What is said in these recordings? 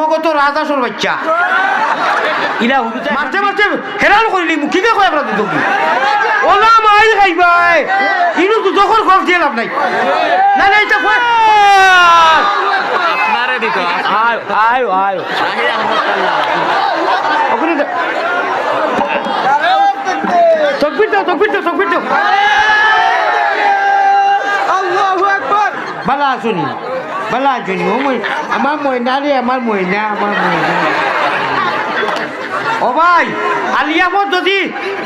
জন্মগত রাজাসর বাচ্চা। ইলা হুদুতে মারতে মারতে হেরান করিলি মুখিকে কয় আমরা দুটো ওলা মাই খাইবাই ইনু তো যখন খরচ দিয়ে লাভ নাই। না না এটা কয় আপনারে দিত আয় আয় আয় ওখানে। তকবির দাও তকবির দাও তকবির দাও আল্লাহু আকবার বালা বালা মই আমার ময়না রে আমার ময়না আমার ময়না ও ভাই আলিয়ামত যদি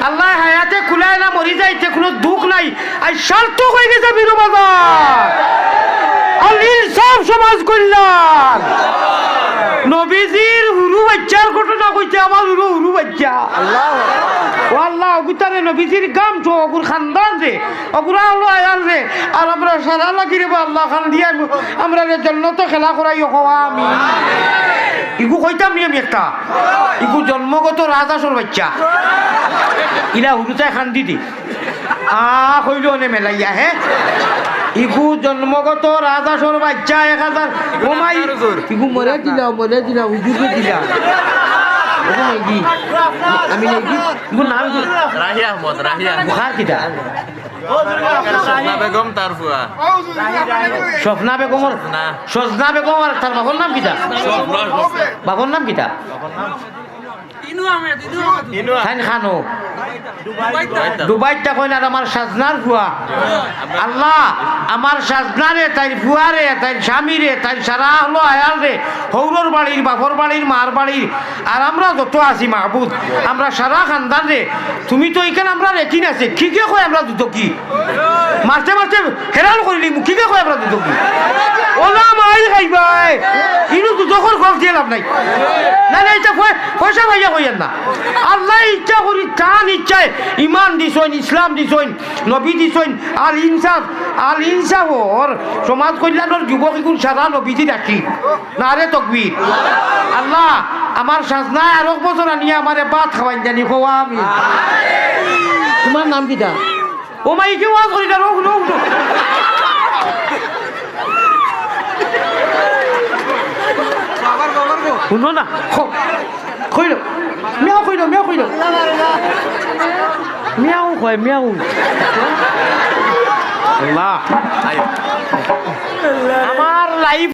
আল্লাহ হায়াতে খুলায় না মরি যাইতে কোনো দুঃখ নাই আর শান্ত হয়ে গেছে বীর বাজার নবীজির হুরু বাচ্চার ঘটনা কইতে আমার হুরু হুরু বাচ্চা আল্লাহ ও আল্লাহ অগুতারে নবীজির গাম তো অগুর খানদান রে অগুরা হলো আয়াল রে আর আমরা সারা লাগি রে আল্লাহ খান দিয়ে আমরা রে জন্য তো খেলা করাই হওয়া আমি ইগু কইতাম নি আমি একটা? ইগু জন্মগত রাজাসর বাচ্চা। ইলা হুরুতায় খান দিদি আ কইল নে মেলাইয়া হে। ইগু জন্মগত রাজাসর বাচ্চা এক হাজার। ওমাই ইগু মরে দিলা মরে দিলা হুজুরকে দিলা আমি নাইকি ইগু নাম কি? রাহি আহমদ রাহি আহমদ। বুখার কিটা? বেগম তার ফুয়া স্বপ্না বেগমর না। সজনা বেগম আর তার বাবার নাম কিটা? বাবার নাম কিটা? খান খানো দুবাইটা। কইন আর আমার সাজনার ফুয়া। আল্লাহ আমার সাজনারে তাই ফুয়ারে তাই স্বামীরে তাই সারা হলো আয়াল রে হৌরর বাড়ির বাপর বাড়ির মার বাড়ির। আর আমরা যত আছি মাহবুদ আমরা সারা খানদান রে তুমি তো এখানে আমরা রেখি আছে কি কে কয় আমরা দুটো কি মারতে মারতে হেরান করিলি মুখিকে কয় আমরা দুটো কি খাইবাই যখন খরচ দিয়ে লাভ নাই। না না, এটা পয়- পয়সা ভাইয়া কইয়েন না। আল্লাহ ইচ্ছা করি টান ইচ্ছায় ইমান দিছইন, ইসলাম দিছইন, নবী দিছইন, আল ইনসাফ আল ইনসাফ ওর সমাজ কল্যাণের যুবক ইগুন সারা নবীজি রাখি। না রে তকবীর। আল্লাহ, আমার সাজনায় আর এক বছর আনিয়ে আমারে ভাত খাওয়াইন জানি খোয়া আমি। তোমার নাম কিটা ও মাই কি ওয়াজ করি না রোগ রোগ। বাবার গো শুনো না কইল মিয়াও কইল মিয়াও কইল মিয়াও কয় মিয়াও আল্লাহ আয় আমার লাইফ